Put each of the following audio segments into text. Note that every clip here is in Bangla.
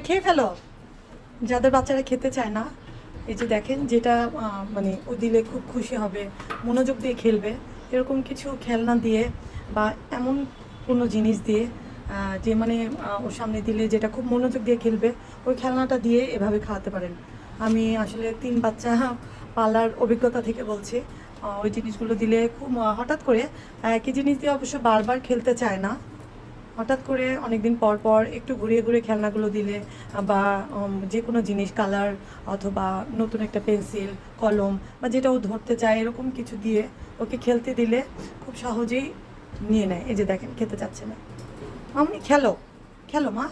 হ্যাঁ খেয়ে ফেলো? যাদের বাচ্চারা খেতে চায় না, এই যে দেখেন যেটা মানে ও দিলে খুব খুশি হবে, মনোযোগ দিয়ে খেলবে, এরকম কিছু খেলনা দিয়ে বা এমন কোনো জিনিস দিয়ে যে মানে ওর সামনে দিলে যেটা খুব মনোযোগ দিয়ে খেলবে, ওই খেলনাটা দিয়ে এভাবে খাওয়াতে পারেন। আমি আসলে তিন বাচ্চা পালার অভিজ্ঞতা থেকে বলছি ওই জিনিসগুলো দিলে খুব হঠাৎ করে একই জিনিস দিয়ে অবশ্য বারবার খেলতে চায় না। হঠাৎ করে অনেকদিন পর পর একটু ঘুরিয়ে ঘুরিয়ে খেলনাগুলো দিলে বা যে কোনো জিনিস কালার অথবা নতুন একটা পেন্সিল কলম বা যেটা ও ধরতে চায় এরকম কিছু দিয়ে ওকে খেলতে দিলে খুব সহজেই নিয়ে নেয়। এই যে দেখেন খেতে চাচ্ছে না। মামনি খেলো। খেলো মা।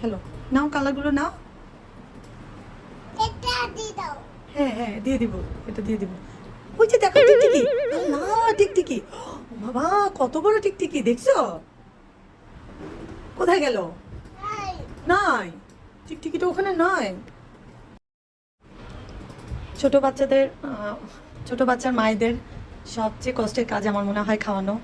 খেলো। নাও কালারগুলো নাও। এটা দিয়ে দাও। হ্যাঁ হ্যাঁ দিয়ে দিব। এটা দিয়ে দিব। ওই যে দেখো টিকটিকি। না টিকটিকি। বাবা কত বড় টিকটিকি দেখছ? কোথায় গেল? নাই। টিকটিকিটা ওখানে নাই। ছোট বাচ্চাদের ছোট বাচ্চার মায়েদের সবচেয়ে কষ্টের কাজ আমার মনে হয় খাওয়ানো।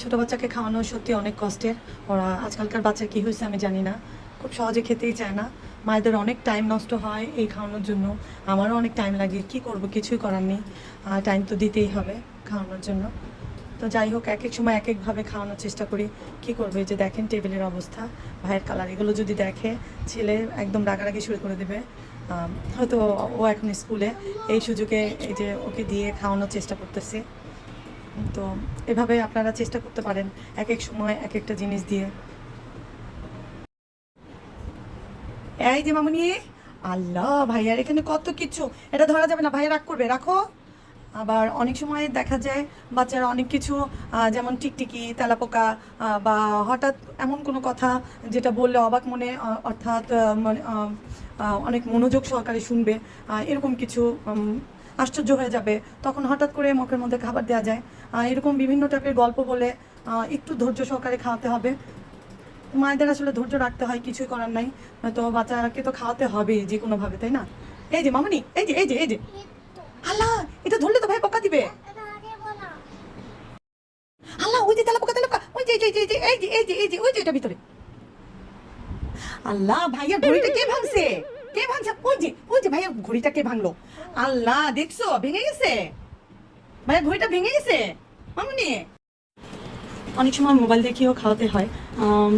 ছোট বাচ্চাকে খাওয়ানো সত্যি অনেক কষ্টের। ওরা আজকালকার বাচ্চার কী হয়েছে আমি জানি না। খুব সহজে খেতেই চায় না। মায়েদের অনেক টাইম নষ্ট হয় এই খাওয়ানোর জন্য। আমারও অনেক টাইম লাগে। কি করব? কিছুই করার নেই। টাইম তো দিতেই হবে খাওয়ানোর জন্য। তো যাই হোক, এক এক সময় এক একভাবে খাওয়ানোর চেষ্টা করি। কি করবে? যে দেখেন টেবিলের অবস্থা, ভাইয়ের কালার এগুলো যদি দেখে, ছেলে একদম রাগারাগি শুরু করে দেবে। হয়তো ও এখন স্কুলে এই সুযোগে এই যে ওকে দিয়ে খাওয়ানোর চেষ্টা করতেছি। তো এভাবে আপনারা চেষ্টা করতে পারেন, এক এক সময় এক একটা জিনিস দিয়ে। এই যে মামুনি, আল্লাহ ভাইয়ার এখানে কত কিছু। এটা ধরা যাবে না, ভাইয়া রাগ করবে, রাখো। আবার অনেক সময় দেখা যায় বাচ্চারা অনেক কিছু যেমন টিকটিকি তেলাপোকা বা হঠাৎ এমন কোনো কথা যেটা বললে অবাক মনে অর্থাৎ মানে অনেক মনোযোগ সহকারে শুনবে এরকম কিছু আশ্চর্য হয়ে যাবে। তখন হঠাৎ করে মুখের মধ্যে খাবার দেওয়া যায়। এরকম বিভিন্ন টাইপের গল্প বলে একটু ধৈর্য সহকারে খাওয়াতে হবে। মায়েদের আসলে ধৈর্য রাখতে হয় কিছুই করার নাই। তো বাচ্চাকে তো খাওয়াতে হবে যে কোনোভাবে তাই না? এই যে মামনি এই যে এই যে এই যে। আল্লাহ এটা ধরলে তো ভাই পোকা দিবে? আল্লাহ, ওই যে ওই যে, এই যে এই যে এই যে এই যে এই যে ওই যে এটা ভিতরে। আল্লাহ, ভাইয়া ঘড়িটা কে ভাঙছে? কে ভাঙছে? ওই যে ওই যে ভাইয়া ঘড়িটা কে ভাঙলো? আল্লাহ, দেখছ? ভেঙে গেছে? ভাইয়া ঘড়িটা ভেঙে গেছে? মামনি? অনেক সময় মোবাইল দেখিয়েও খাওয়াতে হয়।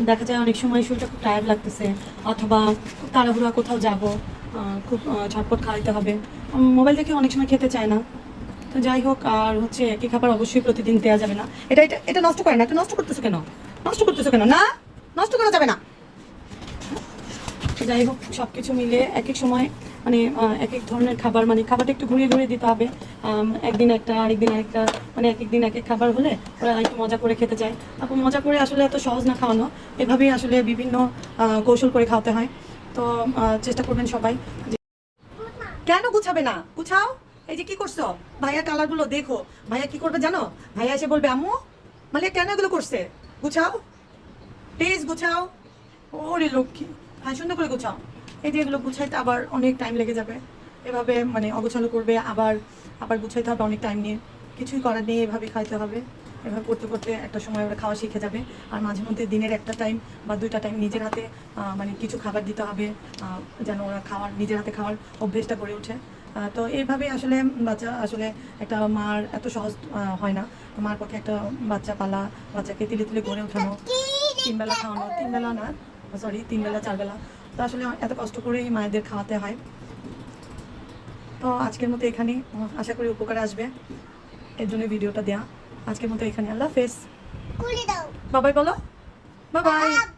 দেখা যায় অনেক সময় শরীরটা খুব টায়ার্ড লাগতেছে, অথবা খুব তাড়াহুড়া কোথাও যাব খুব ঝটপট খাওয়াইতে হবে। মোবাইল দেখে অনেক সময় খেতে চায় না। তো যাই হোক, আর হচ্ছে একই খাবার অবশ্যই প্রতিদিন দেওয়া যাবে না। এটা এটা এটা নষ্ট করে না, এটা নষ্ট করতেছো কেন? নষ্ট করতেছো কেন? না? নষ্ট করা যাবে না। যাই হোক সব কিছু মিলে এক এক সময় মানে এক এক ধরনের খাবার মানে খাবারটা একটু ঘুরিয়ে ঘুরিয়ে দিতে হবে। একদিন একটা, আরেকদিন একটা মানে এক একদিন এক এক খাবার হলে ওরা একটু মজা করে খেতে চায়। তারপর মজা করে আসলে এত সহজ না খাওয়ানো। এভাবেই আসলে বিভিন্ন কৌশল করে খাওয়াতে হয়। তো চেষ্টা করবেন সবাই কেন গুছাবে না? গুছাও। এই যে কি করছ? ভাইয়া কালারগুলো দেখো। ভাইয়া কি করবে জানো? ভাইয়া এসে বলবে, আম্মু মানে কেন এগুলো করছে? গুছাও। প্লিজ গুছাও। ওরে লক্ষ্মী। হ্যাঁ সুন্দর করে গুছাও। এই যে এগুলো গুছাইতে আবার অনেক টাইম লেগে যাবে। এভাবে মানে অগোছালো করবে, আবার আবার গুছাইতে হবে অনেক টাইম নিয়ে। কিছুই করার নেই, এভাবে খাইতে হবে। এভাবে করতে করতে একটা সময় ওরা খাওয়া শিখে যাবে। আর মাঝে মধ্যে দিনের একটা টাইম বা দুইটা টাইম নিজের হাতে মানে কিছু খাবার দিতে হবে যেন ওরা খাওয়ার, নিজের হাতে খাওয়ার অভ্যেসটা করে ওঠে। তো এইভাবে আসলে বাচ্চা আসলে একটা মার এত সহজ হয় না। মার পক্ষে একটা বাচ্চা পালা বাচ্চাকে তিলে তিলে গড়ে ওঠানো তিন বেলা খাওয়ানো তিন বেলা না সরি তিন বেলা চার বেলা তো আসলে এত কষ্ট করেই মায়েদের খাওয়াতে হয়। তো আজকের মতো এখানে আশা করি উপকারে আসবে। এর জন্য ভিডিওটা দেয়া। আজকের মতো এখানে আল্লাহ হাফেজ। দাও। বাবাই বলো। বাবাই। বাবা।